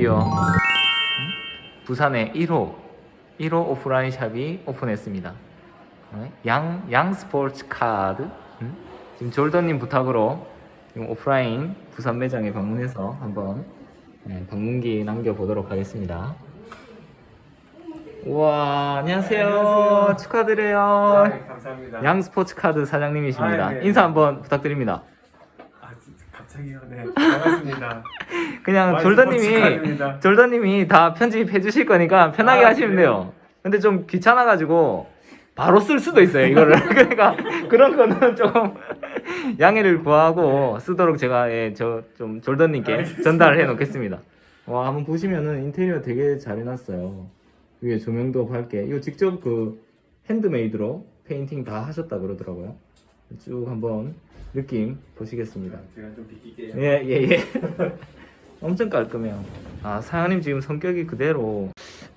드디어 부산에 1호 1호 오프라인 샵이 오픈했습니다. 네? 양, 양 스포츠 카드 음? 지금 졸더님 부탁으로 지금 오프라인 부산 매장에 방문해서 한번 네, 방문기 남겨보도록 하겠습니다. 우와 안녕하세요, 안녕하세요. 축하드려요 네, 감사합니다. 양 스포츠 카드 사장님이십니다 아, 네. 인사 한번 부탁드립니다 아 갑자기요. 네 반갑습니다. 그냥 졸더님이. 졸더님이 다 편집해 주실 거니까 편하게 아, 하시면? 돼요. 근데 좀 귀찮아가지고 바로 쓸 수도 있어요 이거를. 그러니까 그런 거는 좀 양해를 구하고 쓰도록 제가 예, 저좀 졸더님께. 전달해 놓겠습니다. 와 한번 보시면은 인테리어 되게 잘 해놨어요. 위에 조명도 밝게. 이거 직접 그 핸드메이드로 페인팅 다 하셨다 그러더라고요. 쭉 한번 느낌 보시겠습니다. 제가 좀 비킬게요. 예, 예, 예. 엄청 깔끔해요. 아, 사장님 지금 성격이 그대로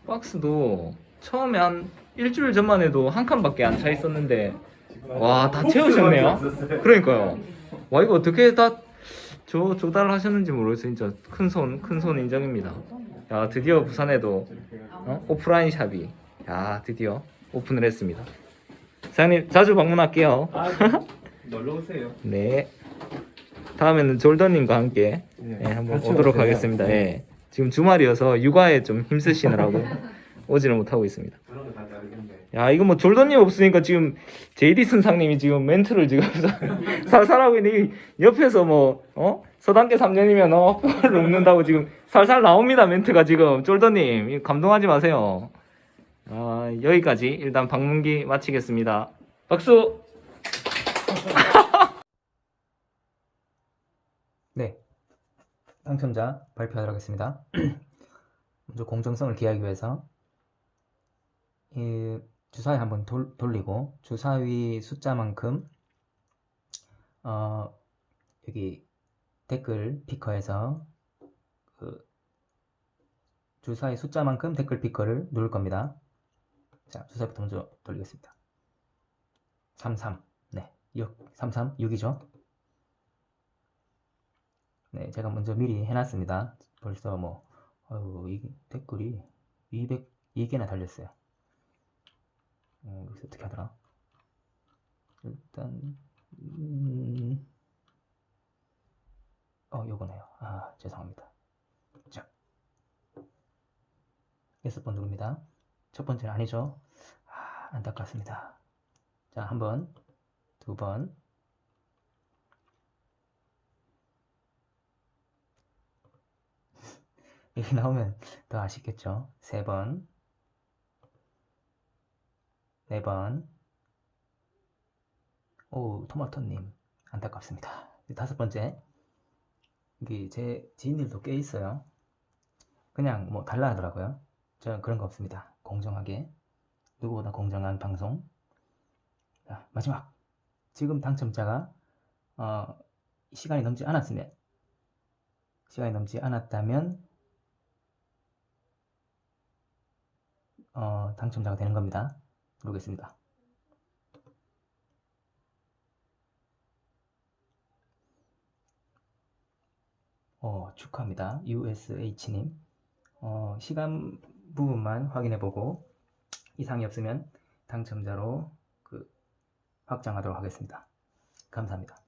박스도 처음에 한 일주일 전만 해도 한 칸밖에 안 차 있었는데 와, 다 채우셨네요. 그러니까요. 와, 이거 어떻게 다 조, 조달하셨는지 모르겠어요. 진짜 큰 손, 큰 손 인정입니다. 야, 드디어 부산에도 어? 오프라인 샵이 야, 드디어 오픈을 했습니다. 사장님 자주 방문할게요. 아, 놀러 오세요. 네. 다음에는 졸더님과 함께 네, 예, 한번 같이 오도록 오세요. 하겠습니다. 네. 예. 지금 주말이어서 육아에 좀 힘쓰시느라고 오지를 못하고 있습니다. 그런 거다 다르겠네. 야 이거 뭐 졸더님 없으니까 지금 제이디 선상님이 지금 멘트를 지금 살살하고 있는데 이 옆에서 뭐 어? 서단계 3년이면 어 뼈를 눕는다고 지금 살살 나옵니다 멘트가 지금 졸더님 이거 감동하지 마세요. 아 여기까지 일단 방문기 마치겠습니다. 박수. 네. 당첨자 발표하도록 하겠습니다. 먼저 공정성을 기하기 위해서 이 주사위 한번 돌, 돌리고 주사위 숫자만큼 어, 여기 댓글 피커에서 그 주사위 숫자만큼 댓글 피커를 누를 겁니다. 자, 주사위부터 먼저 돌리겠습니다. 33. 네. 6. 33. 6이죠. 네, 제가 먼저 미리 해놨습니다. 벌써 뭐, 어유 이 댓글이 202개나 달렸어요. 어, 여기서 어떻게 하더라? 일단, 음, 어, 요거네요. 아, 죄송합니다. 자, 여섯 번 누릅니다. 첫 번째는 아니죠? 아, 안타깝습니다. 자, 한 번, 두 번, 여기 나오면 더 아쉽겠죠? 세 번, 네 번. 오, 토마토님. 안타깝습니다. 다섯 번째. 여기 제 지인들도 꽤 있어요. 그냥 뭐 달라 하더라고요. 저는 그런 거 없습니다. 공정하게. 누구보다 공정한 방송. 자, 마지막. 지금 당첨자가, 어, 시간이 넘지 않았으면, 시간이 넘지 않았다면, 어, 당첨자가 되는 겁니다. 누르겠습니다. 어, 축하합니다. USH님. 어, 시간 부분만 확인해보고 이상이 없으면 당첨자로 그 확정하도록 하겠습니다. 감사합니다.